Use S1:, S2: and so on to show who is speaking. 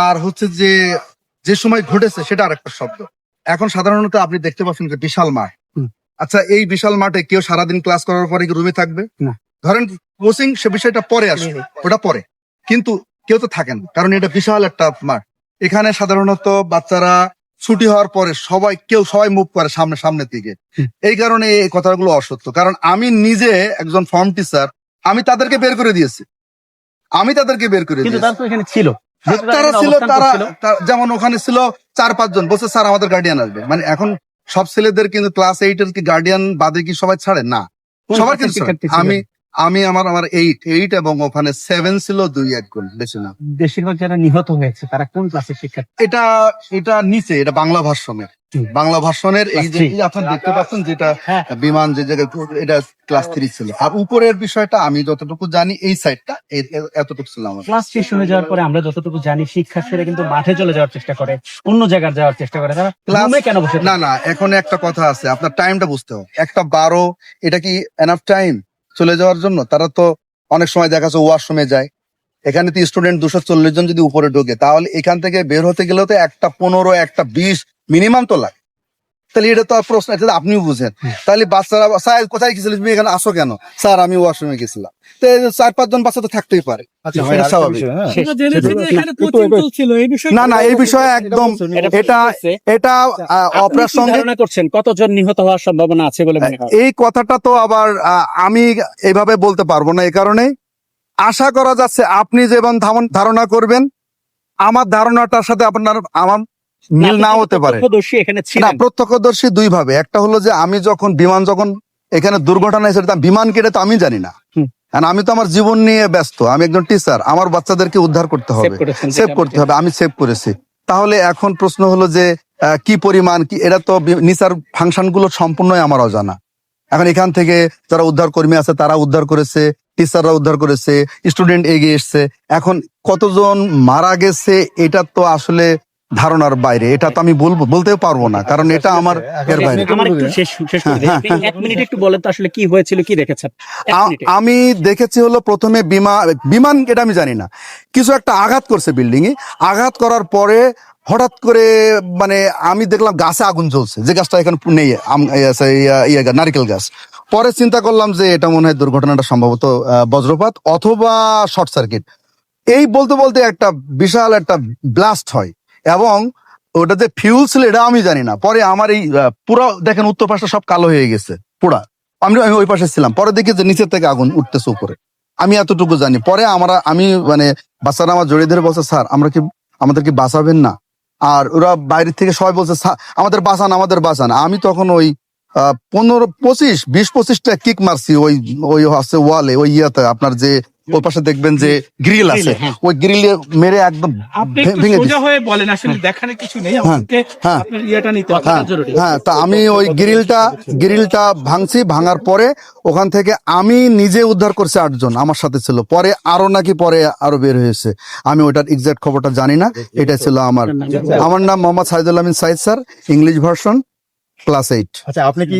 S1: আর হচ্ছে যে যে সময় ঘটেছে সেটা আরেকটা শব্দ। এখন সাধারণত আপনি দেখতে পাচ্ছেন যে বিশাল মাঠ। আচ্ছা এই বিশাল মাঠে কেউ সারাদিন ক্লাস করার পরে কি রুমে থাকবে? ধরেন কোচিং সে বিষয়টা পরে আসে ওটা পরে। কিন্তু কেউ তো থাকেন কারণ এটা বিশাল একটা মাঠ। এখানে সাধারণত বাচ্চারা ছুটি হওয়ার পরে সবাই কেউ সবাই মুভ করে সামনে সামনের দিকে। এই কারণে এই কথাগুলো অসত্য। কারণ আমি নিজে একজন ফর্ম টিচার আমি তাদেরকে বের করে দিয়েছি। আমি তাদেরকে বের করে
S2: কিন্তু
S1: দিয়েছি।
S2: তো এখানে ছিল।
S1: তারা ছিল তারা যেমন ওখানে ছিল চার পাঁচজন। বলছে স্যার আমাদের গার্ডিয়ান আসবে। মানে এখন সব ছেলেদের কিন্তু ক্লাস এইট এর কি গার্ডিয়ান বাদে কি সবাই ছাড়ে? না। সবার কিন্তু? আমি আমি আমার আমার এইট এইট এবং ওখানে সেভেন ছিল দুই এক গোল বেশি না।
S2: বেশিরভাগ যারা নিহত হয়েছে তারা কোন ক্লাসের শিক্ষার্থী?
S1: এটা এটা নিচে এটা বাংলা ভাষণের বাংলা ভাষণের এই যে আপনারা দেখতে পাচ্ছেন যেটা
S2: হ্যাঁ।
S1: বিমান যে জায়গায় এটা ক্লাস থ্রি ছিল। আর উপরের বিষয়টা আমি যতটুকু জানি এই সাইডটা এতটুকু ছিল আমার।
S2: ক্লাস শেষ হয়ে যাওয়ার পরে আমরা যতটুকু জানি শিক্ষার্থীরা কিন্তু মাঠে চলে যাওয়ার চেষ্টা করে অন্য জায়গায় যাওয়ার চেষ্টা করে। তারা রুমে কেন বসে
S1: না না এখন একটা কথা আছে আপনার টাইমটা বুঝতে হবে। একটা বারো এটা কি এনাফ টাইম চলে যাওয়ার জন্য, তারা তো অনেক সময় দেখা যাচ্ছে ওয়াশরুমে যায়। এখানে তো স্টুডেন্ট দুশো চল্লিশ জন যদি উপরে ঢোকে, তাহলে এখান থেকে বের হতে গেলেও তো একটা পনেরো, একটা বিশ মিনিমাম তো লাগে। তাহলে এটা তো আর প্রশ্ন এটা আপনিও বুঝেন। তাহলে বাচ্চারা স্যার কোথায় গেছিলেন তুমি এখানে আসো কেন? স্যার আমি ওয়াশরুমে গেছিলাম। তো এই চার পাঁচজন বাচ্চা তো থাকতেই পারে।
S2: আচ্ছা,
S1: সেটা স্বাভাবিক।
S2: শেষ।
S3: আমরা জেনেছি যে এখানে কোচিং চলছিল এই বিষয়ে
S1: না না এই বিষয়ে একদম এটা এটা সঙ্গে
S2: ধারণা করছেন কতজন নিহত হওয়ার সম্ভাবনা আছে বলে
S1: এই কথাটা তো আবার আহ, আমি এইভাবে বলতে পারব না এই কারণে। আশা করা যাচ্ছে আপনি যেমন ধারণ- ধারণা করবেন আমার ধারণাটার সাথে আপনার আমার মিল না হতে পারে।
S2: এখানে
S1: না প্রত্যক্ষদর্শী দুই ভাবে। একটা হলো যে আমি যখন বিমান যখন এখানে দুর্ঘটনা হয়েছে বিমান কেটে তো আমি জানি না। কারণ আমি তো আমার জীবন নিয়ে ব্যস্ত। আমি একজন টিচার আমার বাচ্চাদেরকে উদ্ধার করতে হবে। সেভ করতে হবে। আমি সেভ করেছি। তাহলে এখন প্রশ্ন হলো যে কি পরিমাণ কি এটা তো নিচার ফাংশনগুলো সম্পূর্ণই আমার অজানা। এখন এখান থেকে যারা উদ্ধার কর্মী আছে তারা উদ্ধার করেছে টিচাররা উদ্ধার করেছে স্টুডেন্ট এগিয়ে এসছে। এখন কতজন মারা গেছে এটা তো আসলে ধারণার বাইরে। এটা তো আমি বলব বলতেও পারব না কারণ এটা আমার এর বাইরে।
S2: আমার একটু শেষ শেষ করে দিই।
S1: হ্যাঁ,
S2: আপনি এক মিনিট একটু বলেন তো আসলে কি হয়েছিল কি দেখেছেন।
S1: আমি দেখেছি হলো প্রথমে বিমান বিমান এটা আমি জানি না। কিছু একটা আঘাত করছে বিল্ডিং এ আঘাত করার পরে হঠাৎ করে মানে আমি দেখলাম গাছে আগুন জ্বলছে। যে গাছটা এখন নেই ইয়ে নারকেল গাছ। পরে চিন্তা করলাম যে এটা মনে হয় দুর্ঘটনাটা সম্ভবত আহ, বজ্রপাত অথবা শর্ট সার্কিট। এই বলতে বলতে একটা বিশাল একটা ব্লাস্ট হয়। এবং ওটা যে ফিউল ছিল এটা আমি জানি না। পরে আমার এই পুরো দেখেন উত্তর পাশটা সব কালো হয়ে গেছে পুরা। আমি আমি ওই পাশে ছিলাম। পরে দেখি যে নিচের থেকে আগুন উঠতেছে উপরে। আমি এতটুকু জানি। পরে আমরা আমি মানে বাচ্চারা আমার জড়িয়ে ধরে বলছে স্যার আমরা কি আমাদের কি বাঁচাবেন না? আর ওরা বাইরে থেকে সবাই বলছে "স্যার, আমাদের বাঁচান আমাদের বাঁচান। আমি তখন ওই পনেরো পঁচিশ বিশ পঁচিশটা কিক মারছি ওই ওই হচ্ছে ওয়ালে ওই ইয়াতে আপনার যে ওই পাশে দেখবেন যে গ্রিল আছে।
S2: হ্যাঁ।
S1: ওই গ্রিলে মেরে একদম ভেঙে
S3: সোজা হয়ে বলেন আসলে দেখানোর কিছু নেই। আমাকে
S1: হ্যাঁ।
S3: আপনার ইয়েটা নিতে হবে
S1: হ্যাঁ
S2: জরুরি।
S1: হ্যাঁ তা আমি ওই গ্রিলটা গ্রিলটা ভাঙছি ভাঙার পরে ওখান থেকে আমি নিজে উদ্ধার করছি আটজন আমার সাথে ছিল। পরে আরও নাকি পরে আরও বের হয়েছে। আমি ওটার এক্সাক্ট খবরটা জানি না এটা ছিল আমার। আমার নাম Mohammad Saidul Amin Sayeed sir English version class eight
S4: আচ্ছা আপনি কি